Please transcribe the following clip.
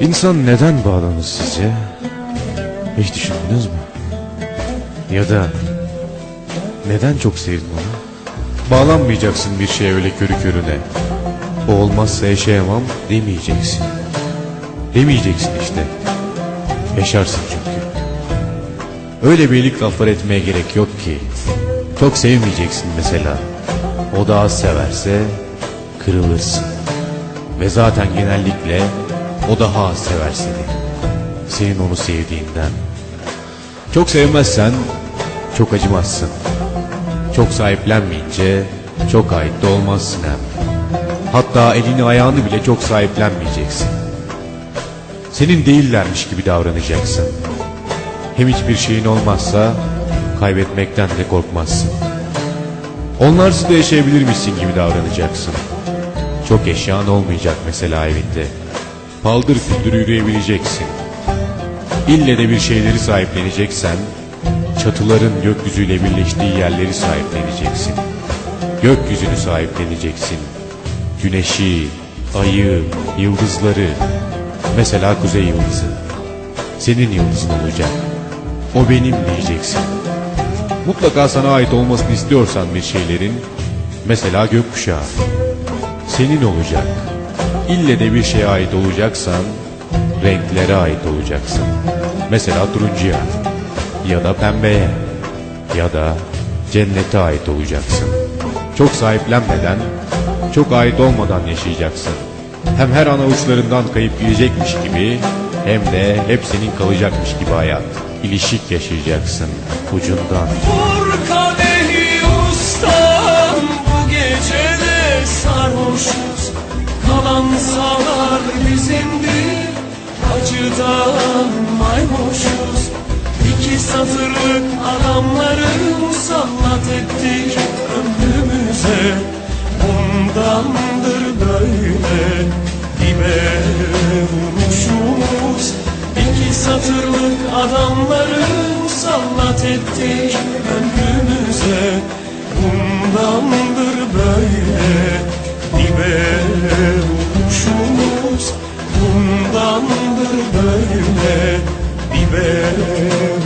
İnsan neden bağlanır sizce? Hiç düşündünüz mü? Ya da neden çok sevdin onu? Bağlanmayacaksın bir şeye öyle körü körüne. O olmazsa yaşayamam demeyeceksin. Demeyeceksin işte. Yaşarsın çünkü. Öyle birlik laflar etmeye gerek yok ki. Çok sevmeyeceksin mesela. O da az severse kırılırsın. Ve zaten genellikle o daha az sever seni. Senin onu sevdiğinden. Çok sevmezsen çok acımazsın. Çok sahiplenmeyince çok ait de olmazsın hem. Hatta elini ayağını bile çok sahiplenmeyeceksin. Senin değillermiş gibi davranacaksın. Hem hiçbir şeyin olmazsa kaybetmekten de korkmazsın. Onlarsız da yaşayabilirmişsin gibi davranacaksın. Çok eşyan olmayacak mesela evinde. Paldır küldür yürüyebileceksin. İlle de bir şeyleri sahipleneceksen, çatıların gökyüzüyle birleştiği yerleri sahipleneceksin. Gökyüzünü sahipleneceksin. Güneşi, ayı, yıldızları. Mesela kuzey yıldızı. Senin yıldızın olacak. O benim diyeceksin. Mutlaka sana ait olmasını istiyorsan bir şeylerin, mesela gökkuşağı, senin olacak. İlle de bir şeye ait olacaksan, renklere ait olacaksın. Mesela turuncuya, ya da pembeye, ya da cennete ait olacaksın. Çok sahiplenmeden, çok ait olmadan yaşayacaksın. Hem her an avuçlarından kayıp gidecekmiş gibi, hem de hep senin kalacakmış gibi hayat. İlişik yaşayacaksın ucundan. Vur Acıdan mayhoşuz İki satırlık adamları musallat ettik ömrümüze. Bundandır böyle dibe vurmuşuz İki satırlık adamları musallat ettik ömrümüze vurmuşuz Bundandır böyle dibe